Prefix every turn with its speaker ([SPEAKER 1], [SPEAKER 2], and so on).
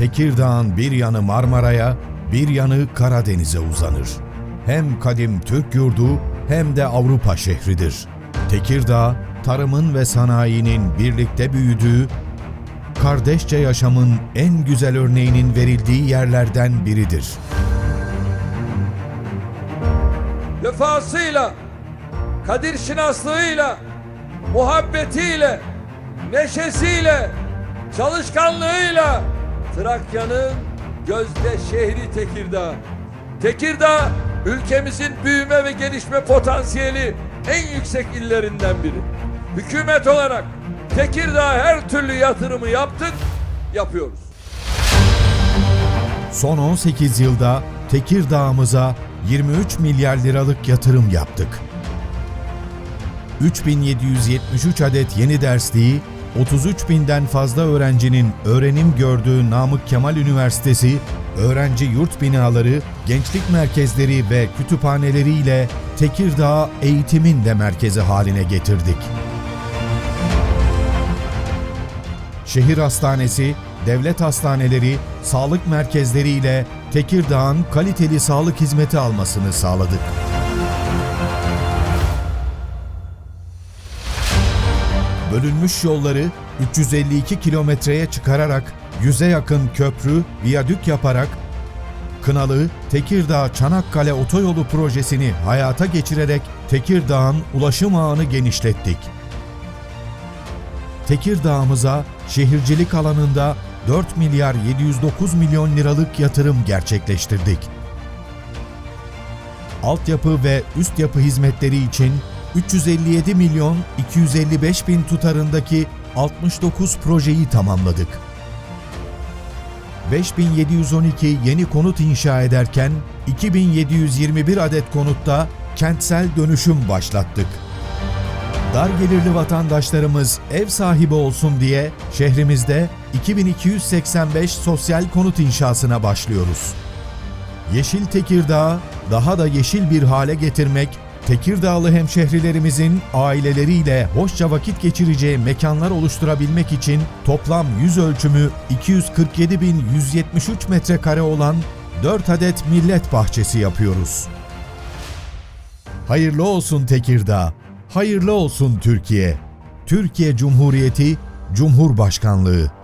[SPEAKER 1] Tekirdağ'ın bir yanı Marmara'ya, bir yanı Karadeniz'e uzanır. Hem kadim Türk yurdu hem de Avrupa şehridir. Tekirdağ, tarımın ve sanayinin birlikte büyüdüğü, kardeşçe yaşamın en güzel örneğinin verildiği yerlerden biridir.
[SPEAKER 2] vefasıyla, kadir şinaslığıyla, muhabbetiyle, neşesiyle, çalışkanlığıyla Trakya'nın gözde şehri Tekirdağ. Tekirdağ ülkemizin büyüme ve gelişme potansiyeli en yüksek illerinden biri. Hükümet olarak Tekirdağ her türlü yatırımı yaptık, yapıyoruz.
[SPEAKER 1] Son 18 yılda Tekirdağ'ımıza 23 milyar liralık yatırım yaptık. 3773 adet yeni dersliği, 33 binden fazla öğrencinin öğrenim gördüğü Namık Kemal Üniversitesi, öğrenci yurt binaları, gençlik merkezleri ve kütüphaneleriyle Tekirdağ eğitimin de merkezi haline getirdik. Şehir hastanesi, devlet hastaneleri, sağlık merkezleriyle Tekirdağ'ın kaliteli sağlık hizmeti almasını sağladık. Bölünmüş yolları 352 kilometreye çıkararak yüze yakın köprü, viyadük yaparak Kınalı Tekirdağ Çanakkale Otoyolu projesini hayata geçirerek Tekirdağ'ın ulaşım ağını genişlettik. Tekirdağ'ımıza şehircilik alanında 4 milyar 709 milyon liralık yatırım gerçekleştirdik. Altyapı ve üst yapı hizmetleri için 357 milyon 255 bin tutarındaki 69 projeyi tamamladık. 5712 yeni konut inşa ederken 2721 adet konutta kentsel dönüşüm başlattık. Dar gelirli vatandaşlarımız ev sahibi olsun diye şehrimizde 2285 sosyal konut inşasına başlıyoruz. Yeşil Tekirdağ daha da yeşil bir hale getirmek, Tekirdağlı hemşehrilerimizin aileleriyle hoşça vakit geçireceği mekanlar oluşturabilmek için toplam yüz ölçümü 247.173 metrekare olan 4 adet millet bahçesi yapıyoruz. Hayırlı olsun Tekirdağ, hayırlı olsun Türkiye. Türkiye Cumhuriyeti Cumhurbaşkanlığı